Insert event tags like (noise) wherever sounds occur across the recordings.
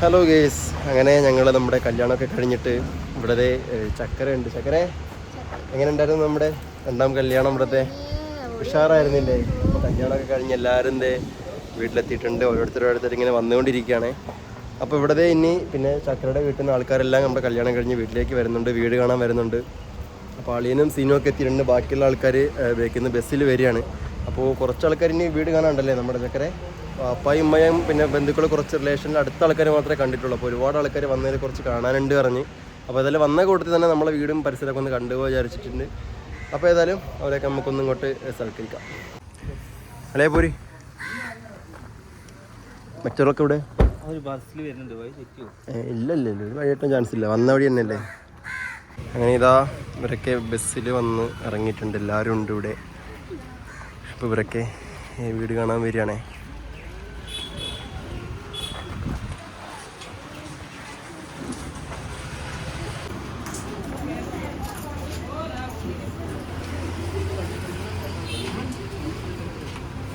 Hello guys അങ്ങനെ ഞങ്ങൾ നമ്മുടെ കല്യാണമൊക്കെ കഴിഞ്ഞിട്ട് ഇവിടെ ചക്കര ഉണ്ട് ചക്കര എങ്ങനെ ഉണ്ടായിരുന്നു നമ്മുടെ രണ്ടാം കല്യാണം ഇവിടുത്തെ? ഉഷാറായിരുന്നില്ലേ? കല്യാണമൊക്കെ കഴിഞ്ഞ് എല്ലാവരും വീട്ടിലെത്തിയിട്ടുണ്ട്. ഓരോരുത്തർ ഓരോരുത്തർ ഇങ്ങനെ വന്നുകൊണ്ടിരിക്കുകയാണ്. അപ്പോൾ ഇവിടെ ഇനി പിന്നെ ചക്കരയുടെ വീട്ടിൽ നിന്ന് ആൾക്കാരെല്ലാം നമ്മുടെ കല്യാണം കഴിഞ്ഞ് വീട്ടിലേക്ക് വരുന്നുണ്ട്. വീട് കാണാൻ വരുന്നുണ്ട്. അപ്പോൾ അളിയനും സീനും ഒക്കെ എത്തിയിട്ടുണ്ട്. ബാക്കിയുള്ള ആൾക്കാർ ബേക്കിൽ ബസ്സിൽ വരികയാണ്. അപ്പോൾ കുറച്ച് ആൾക്കാർ ഇനി വീട് കാണാണ്ടല്ലേ നമ്മുടെ ചക്കരെ? അപ്പായും ഉമ്മയും പിന്നെ ബന്ധുക്കൾ കുറച്ച് റിലേഷനിൽ അടുത്ത ആൾക്കാർ മാത്രമേ കണ്ടിട്ടുള്ളൂ. അപ്പോൾ ഒരുപാട് ആൾക്കാർ വന്നതിൽ കുറച്ച് കാണാനുണ്ട് പറഞ്ഞ്. അപ്പോൾ ഏതായാലും വന്ന കൂട്ടത്തിൽ തന്നെ നമ്മളെ വീടും പരിസരമൊക്കെ ഒന്ന് കണ്ടുപോയി വിചാരിച്ചിട്ടുണ്ട്. അപ്പോൾ ഏതായാലും അവരെയൊക്കെ നമുക്കൊന്നും ഇങ്ങോട്ട് സൽക്കരിക്കാം. അല്ലേ പോരി? മറ്റൊരൊക്കെ ഇവിടെ ഇല്ല ഇല്ല ഇല്ല. വഴിയേറ്റാൻ ചാൻസ് ഇല്ല. വന്ന വഴി തന്നെയല്ലേ? അങ്ങനെ ഇതാ ഇവരൊക്കെ ബസ്സിൽ വന്ന് ഇറങ്ങിയിട്ടുണ്ട്. എല്ലാവരും ഉണ്ട് ഇവിടെ. അപ്പോൾ ഇവരൊക്കെ വീട് കാണാൻ വരികയാണേ.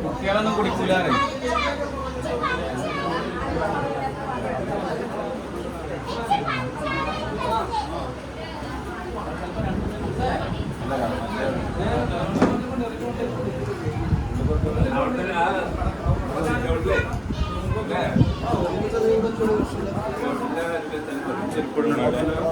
കുട്ടികളൊന്നും കുടിക്കൂലാറ് എന്നാ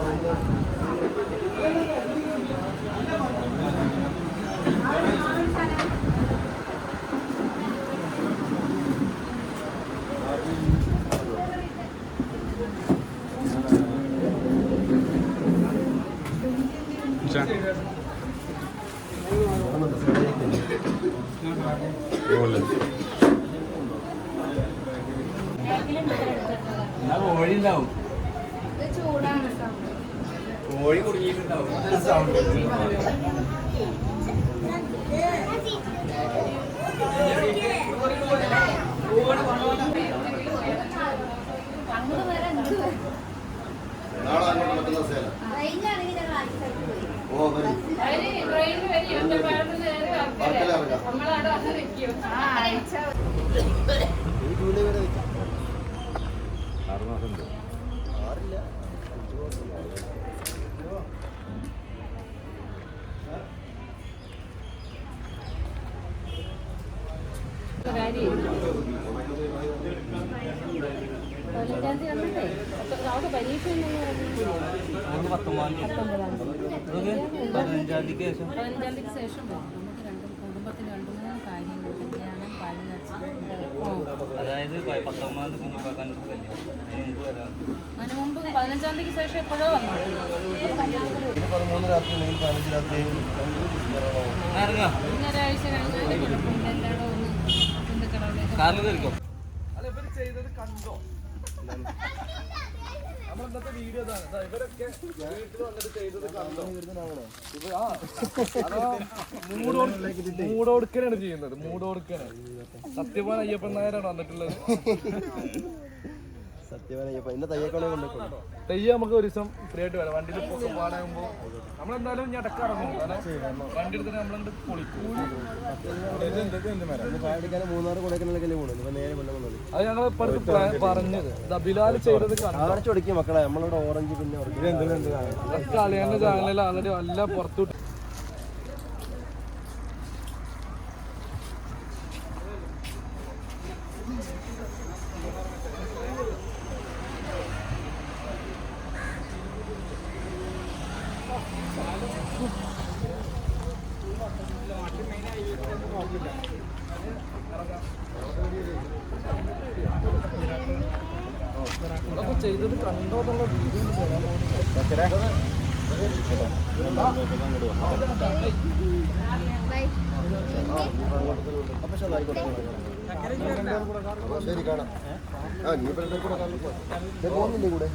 കോഴി ഉണ്ടാവും കോഴി കുടുങ്ങിയിട്ടുണ്ടാവും. പത്തൊമ്പതാം തീയതി. പതിനഞ്ചാം തീയതിക്ക് ശേഷം? പതിനഞ്ചാം തീയതിക്ക് ശേഷം വരും. നമുക്ക് രണ്ട് കുടുംബത്തിന് രണ്ട് മൂന്ന് കാര്യങ്ങൾ കല്യാണം പാലുകാച്ചൽ അതായത് പത്തൊമ്പതാം തീയതി മുമ്പ് പതിനഞ്ചാം തീയതിക്ക് ശേഷം എപ്പോഴോ വന്നു? പതിമൂന്ന് രാത്രി പതിനഞ്ച് കുഴപ്പമില്ല ഒന്ന് ഹിന്ദുക്കളവിടെയൊക്കെ കാറിൽ കയറിക്കോ മൂടോടുക്കനാണ് ചെയ്യുന്നത്. മൂടോടുക്കനാണ്. സത്യവാൻ അയ്യപ്പൻ നായരാണ് വന്നിട്ടുള്ളത്. തയ്യക്കോളെ കൊണ്ടുപോയി തെയ്യ നമുക്ക് ഒരു ദിവസം ഫ്രീ ആയിട്ട് വരാം. വണ്ടിയിൽ പാടാകുമ്പോ നമ്മളെന്തായാലും ഞാൻ ഇടയ്ക്ക് ഇറങ്ങും. വണ്ടി എടുത്തിട്ട് നമ്മളെന്ത് പൊളിക്കും കൊടൈക്കനാലൊക്കെ പോകുന്നത് നേരെ കൊല്ലം അത് ഞങ്ങൾ പറഞ്ഞത്. ബിലാൽ ചെയ്തത് കാണിച്ചു കൊടുക്കും മക്കളെ. നമ്മളിവിടെ ഓറഞ്ച് പിന്നെ അളിയാന്റെ ചാനലിൽ ആൾറെഡി എല്ലാം പുറത്തു ചെയ്തത് കണ്ടോ എന്നുള്ള ആ കൂടെ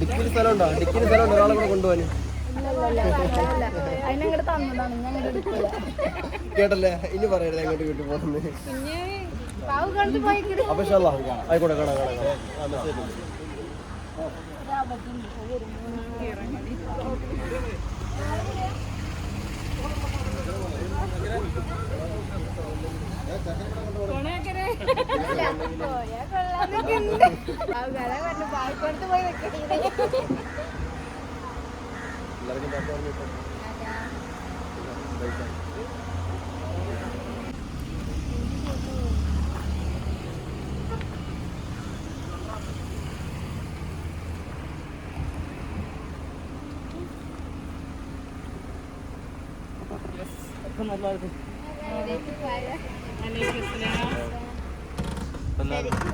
ഡിക്കിന് സ്ഥലമുണ്ടോ? ഡിക്കിന് സ്ഥലമുണ്ടോ. ഒരാളെ കൂടെ കൊണ്ടുപോകാൻ കേട്ടല്ലേ ഇനി പറയരുത് എങ്ങോട്ട് വീട്ടിൽ പോകുന്നത് അപ്പൊ. ആയിക്കോട്ടെ കാണാം കാണാം. ആ, പോയാ വെക്കട്ടെ.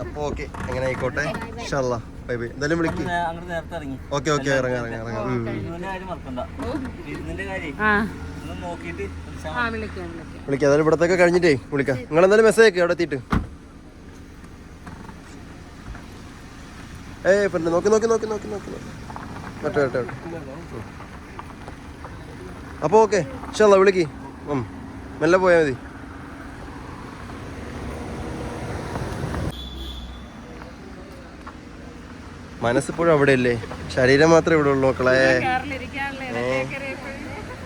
അപ്പൊ ഓക്കെ എങ്ങനെ ആയിക്കോട്ടെ. ഇൻഷാല്ലാ ബൈ ബൈ എന്തായാലും വിളിക്ക്. അങ്ങോട്ട് നേരത്തെ ഇറങ്ങി. ഓക്കെ ഓക്കെ ഇറങ്ങാം ഇറങ്ങാം ഇറങ്ങാം. ഉം. വിരുന്നിന്റെ മറക്കണ്ട. വിരുന്നിന്റെ കാര്യം ആ. നോക്കിയിട്ട് ആ വിളിക്കാം ഏതായാലും ഇവിടത്തേക്ക് കഴിഞ്ഞിട്ടേ വിളിക്കാം. നിങ്ങൾ എന്തായാലും മെസ്സേജ് അയക്കുക അവിടെ എത്തിയിട്ട്. ഏയ് പിന്നെ നോക്കി നോക്കി നോക്കി നോക്കി നോക്കി നോക്കി. മറ്റേ മറ്റേ അപ്പോൾ ഓക്കെ ഇഷ്ടല്ല വിളിക്ക്. മെല്ലെ പോയാൽ മതി. മനസ്സിപ്പോഴും അവിടെ അവിടെയല്ലേ? ശരീരം മാത്രമേ ഇവിടെ ഉള്ളൂ മക്കളെ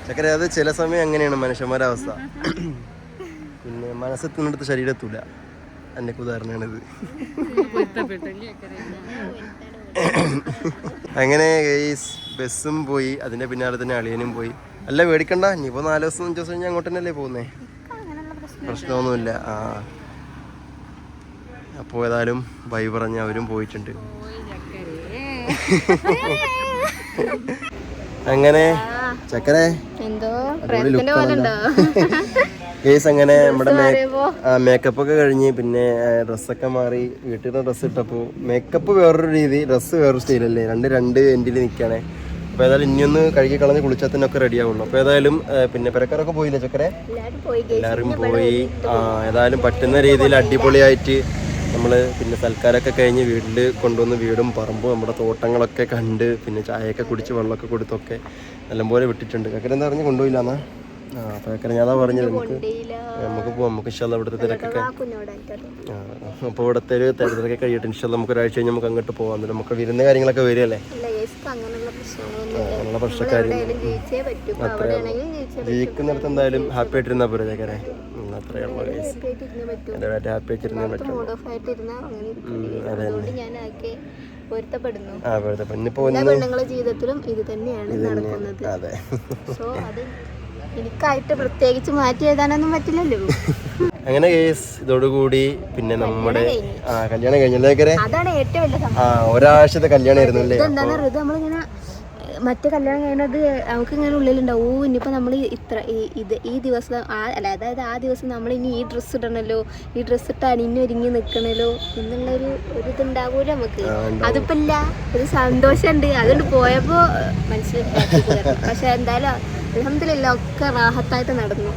ചക്കര അത് ചില സമയം അങ്ങനെയാണ് മനുഷ്യന്മാരുടെ അവസ്ഥ പിന്നെ മനസ്സെത്തുന്നിടത്ത് ശരീരം എത്തൂല. എന്റെ ഉദാഹരണമാണിത്. അങ്ങനെ ഗൈസ് ബസ്സും പോയി അതിന്റെ പിന്നാലെ തന്നെ അളിയനും പോയി. അല്ല മേടിക്കണ്ട ഇനിയിപ്പോൾ നാല് ദിവസം അഞ്ച് ദിവസം കഴിഞ്ഞാൽ അങ്ങോട്ട് തന്നെയല്ലേ പോകുന്നേ? പ്രശ്നമൊന്നുമില്ല. ആ. അപ്പോൾ ഏതായാലും ബൈ പറഞ്ഞ് അവരും പോയിട്ടുണ്ട്. (laughs) (laughs) അങ്ങനെ ചക്കരെ കേസ് അങ്ങനെ നമ്മുടെ മേക്കപ്പ് ഒക്കെ കഴിഞ്ഞ് പിന്നെ ഡ്രസ്സൊക്കെ മാറി വീട്ടിൽ നിന്ന് ഡ്രസ്സ് ഇട്ടപ്പോൾ മേക്കപ്പ് വേറൊരു രീതി ഡ്രസ്സ് വേറൊരു സ്റ്റൈലല്ലേ രണ്ട് രണ്ട് എൻഡിൽ നിൽക്കണേ അപ്പോൾ ഏതായാലും ഇനിയൊന്ന് കഴുകി കളഞ്ഞ് കുളിച്ചാൽ തന്നെ ഒക്കെ റെഡി ആവുള്ളൂ. അപ്പോൾ ഏതായാലും പിന്നെ പെരക്കാരൊക്കെ പോയില്ലേ ചക്കരെ? എല്ലാരും എല്ലാവരും പോയി. ആ ഏതായാലും പറ്റുന്ന രീതിയിൽ അടിപൊളിയായിട്ട് നമ്മൾ പിന്നെ സൽക്കാരമൊക്കെ കഴിഞ്ഞ് വീട്ടിൽ കൊണ്ടുവന്ന് വീടും പറമ്പും നമ്മുടെ തോട്ടങ്ങളൊക്കെ കണ്ട് പിന്നെ ചായയൊക്കെ കുടിച്ച് വെള്ളമൊക്കെ കൊടുത്തൊക്കെ നല്ലപോലെ വിട്ടിട്ടുണ്ട്. കക്കര എന്താ പറഞ്ഞ്? കൊണ്ടുപോയില്ലാന്നാ ആ അപ്പോൾ കക്കര ഞാൻ അതാ പറഞ്ഞത്. നമുക്ക് നമുക്ക് പോവാം. നമുക്ക് ഇഷ്ടമല്ല ഇവിടുത്തെ തിരക്കൊക്കെ. അപ്പോൾ ഇവിടുത്തെ ഒരു തിരക്കൊക്കെ കഴിയട്ടെ ഇഷ്ടമല്ല നമുക്ക് ഒരാഴ്ച കഴിഞ്ഞ് നമുക്ക് അങ്ങോട്ട് പോകാം നമുക്ക് വിരുന്ന കാര്യങ്ങളൊക്കെ വരികയല്ലേ? അങ്ങനെയുള്ള പ്രശ്നക്കാരും അവിടെയാണെങ്കിൽ ജീവിക്കുന്നിടത്ത് എന്തായാലും ഹാപ്പി ആയിട്ടിരുന്നാൽ പോരെ ചേക്കാരെ ഉള്ളൂ എന്റെ ഹാപ്പി ആയിട്ടിരുന്നേ പറ്റും. പൊരുത്തപ്പെടുന്നു. പെണ്ണുങ്ങളുടെ ജീവിതത്തിലും ഇത് തന്നെയാണ് നടക്കുന്നത്. അതെ. സോ അത് എനിക്കായിട്ട് പ്രത്യേകിച്ച് മാറ്റി എഴുതാനൊന്നും പറ്റില്ലല്ലോ. (laughs) അങ്ങനെ കേസ് ഇതോടുകൂടി പിന്നെ നമ്മുടെ ആ കല്യാണം കഴിഞ്ഞല്ലേ അതാണ് ഏറ്റവും വലിയ ഒരാഴ്ചത്തെ കല്യാണമായിരുന്നു അല്ലേ? മറ്റേ കല്യാണം കഴിഞ്ഞത് അവൾക്ക് ഇങ്ങനെ ഉള്ളിലുണ്ടാവും. ഓ ഇനിയിപ്പോൾ നമ്മൾ ഇത്ര ഈ- ഇത് ഈ ദിവസം ആ അല്ല അതായത് ആ ദിവസം നമ്മൾ ഇനി ഈ ഡ്രസ്സ് ഇടണല്ലോ. ഈ ഡ്രസ്സ് ഇട്ട് അണിഞ്ഞ് ഒരുങ്ങി നിൽക്കണല്ലോ എന്നുള്ളൊരു ഒരു ഇതുണ്ടാവൂല നമുക്ക്? അതിപ്പോ ഇല്ല. ഒരു സന്തോഷമുണ്ട് അതുകൊണ്ട് പോയപ്പോൾ മനസ്സിലാക്കി പക്ഷെ എന്തായാലും അലഹമില്ല ഒക്കെ റാഹത്തായിട്ട് നടന്നു.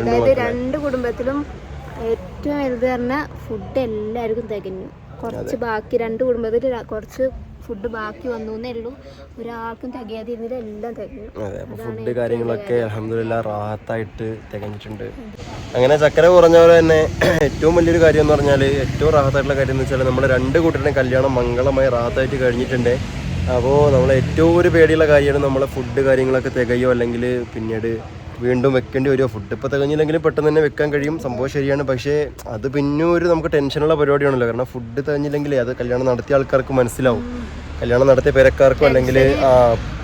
അതായത് രണ്ട് കുടുംബത്തിലും ഏറ്റവും വലുത് പറഞ്ഞ ഫുഡ് എല്ലാവർക്കും തികഞ്ഞു. കുറച്ച് ബാക്കി രണ്ട് കുടുംബത്തിൽ കുറച്ച് ഫുഡ് ബാക്കി വന്നു എന്നേ ഉള്ളൂ. ഒരാൾക്കും തികയാതിരുന്നില്ല എല്ലാം തികഞ്ഞു. ഫുഡ് കാര്യങ്ങളൊക്കെ അലഹമില്ല റാഹത്തായിട്ട് തികഞ്ഞിട്ടുണ്ട്. അങ്ങനെ ചക്കര കുറഞ്ഞ പോലെ തന്നെ (clears throat) ഏറ്റവും വലിയൊരു കാര്യം എന്ന് പറഞ്ഞാൽ ഏറ്റവും റാഹത്തായിട്ടുള്ള കാര്യം എന്ന് വെച്ചാൽ നമ്മുടെ രണ്ട് കൂട്ടരുടെയും കല്യാണം മംഗളമായി റാഹത്തായിട്ട് കഴിഞ്ഞിട്ടുണ്ട്. അപ്പോൾ നമ്മൾ ഏറ്റവും ഒരു പേടിയുള്ള കാര്യമാണ് നമ്മളെ ഫുഡ് കാര്യങ്ങളൊക്കെ തികയോ അല്ലെങ്കിൽ പിന്നീട് വീണ്ടും വെക്കേണ്ടി വരുമോ ഫുഡ് ഇപ്പോൾ തികഞ്ഞില്ലെങ്കിൽ പെട്ടെന്ന് തന്നെ വെക്കാൻ കഴിയും. സംഭവം ശരിയാണ്. പക്ഷേ അത് പിന്നെ ഒരു നമുക്ക് ടെൻഷനുള്ള പരിപാടിയാണല്ലോ. കാരണം ഫുഡ് തികഞ്ഞില്ലെങ്കിൽ അത് കല്യാണം നടത്തിയ ആൾക്കാർക്ക് മനസ്സിലാവും. കല്യാണം നടത്തിയ പേരക്കാർക്കും അല്ലെങ്കിൽ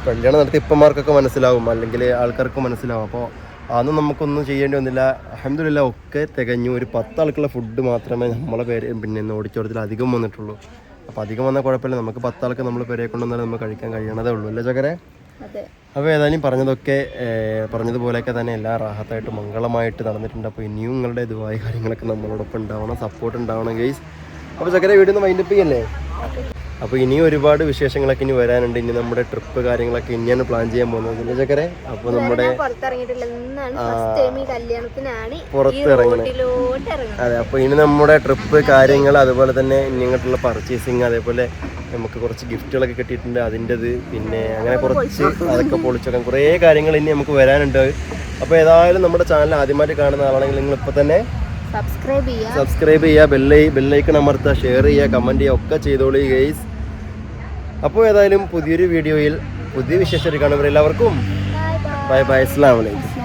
കല്യാണം നടത്തിയ ഇപ്പന്മാർക്കൊക്കെ മനസ്സിലാവും. അല്ലെങ്കിൽ ആൾക്കാർക്ക് മനസ്സിലാവും. അപ്പോൾ അതൊന്നും നമുക്കൊന്നും ചെയ്യേണ്ടി വന്നില്ല. അഹമ്മദില്ല ഒക്കെ തികഞ്ഞു. ഒരു പത്താൾക്കുള്ള ഫുഡ് മാത്രമേ നമ്മളെ പേര് പിന്നെ ഓടിച്ചോടത്തിൽ അധികം വന്നിട്ടുള്ളൂ. അപ്പോൾ അധികം വന്നാൽ കുഴപ്പമില്ല. നമുക്ക് പത്താൾക്ക് നമ്മൾ പേരെ കൊണ്ടുവന്നാൽ നമുക്ക് കഴിക്കാൻ കഴിയണതേ ഉള്ളൂ. അല്ലേ ചക്കരെ അപ്പോൾ ഏതായാലും പറഞ്ഞതൊക്കെ പറഞ്ഞതുപോലെയൊക്കെ തന്നെ എല്ലാ റാഹത്തായിട്ട് മംഗളമായിട്ട് നടന്നിട്ടുണ്ട്. അപ്പോൾ ഇനിയും നിങ്ങളുടെ ഇതുവായ കാര്യങ്ങളൊക്കെ നമ്മളോടൊപ്പം ഉണ്ടാവണം സപ്പോർട്ട് ഉണ്ടാവണം ഗൈസ് അപ്പോൾ ചക്കര വീട്ടിൽ നിന്ന് മൈൻഡപ്പ് ചെയ്യല്ലേ? അപ്പോൾ ഇനി ഒരുപാട് വിശേഷങ്ങളൊക്കെ ഇനി വരാനുണ്ട്. ഇനി നമ്മുടെ ട്രിപ്പ് കാര്യങ്ങളൊക്കെ ഇനിയാണ് പ്ലാൻ ചെയ്യാൻ പോകുന്നത്. ചക്കരെ? അപ്പോൾ നമ്മുടെ ഞാൻ പുറത്തിറങ്ങിയിട്ടില്ല. എന്നാണ് ഫസ്റ്റ് ടൈം ഈ കല്യാണത്തിനാണ് ഈ പുറത്ത് ഇറങ്ങണേ. ഇറങ്ങുന്നത്. അതെ അപ്പോൾ ഇനി നമ്മുടെ ട്രിപ്പ് കാര്യങ്ങൾ അതുപോലെ തന്നെ ഇങ്ങോട്ടുള്ള പർച്ചേസിങ് അതേപോലെ നമുക്ക് കുറച്ച് ഗിഫ്റ്റുകളൊക്കെ കിട്ടിയിട്ടുണ്ട്. അതിന്റെത് പിന്നെ അങ്ങനെ കുറച്ച് അതൊക്കെ പൊളിച്ചൊക്കെ. കുറേ കാര്യങ്ങൾ ഇനി നമുക്ക് വരാനുണ്ട്. അപ്പോൾ ഏതായാലും നമ്മുടെ ചാനൽ ആദ്യമായിട്ട് കാണുന്ന ആളാണെങ്കിൽ നിങ്ങൾ ഇപ്പോൾ തന്നെ സബ്സ്ക്രൈബ് ചെയ്യുക ബെല്ലൈ ബെല്ലൈക്കൺ അമർത്തുക ഷെയർ ചെയ്യുക കമന്റ് ചെയ്യുക ഒക്കെ ചെയ്തോളൂ ഗൈസ് അപ്പോൾ ഏതായാലും പുതിയൊരു വീഡിയോയിൽ പുതിയ വിശേഷം കാണുമ്പോൾ എല്ലാവർക്കും ബൈ ബൈ ബൈ ബൈ അസ്സാം വലൈക്കും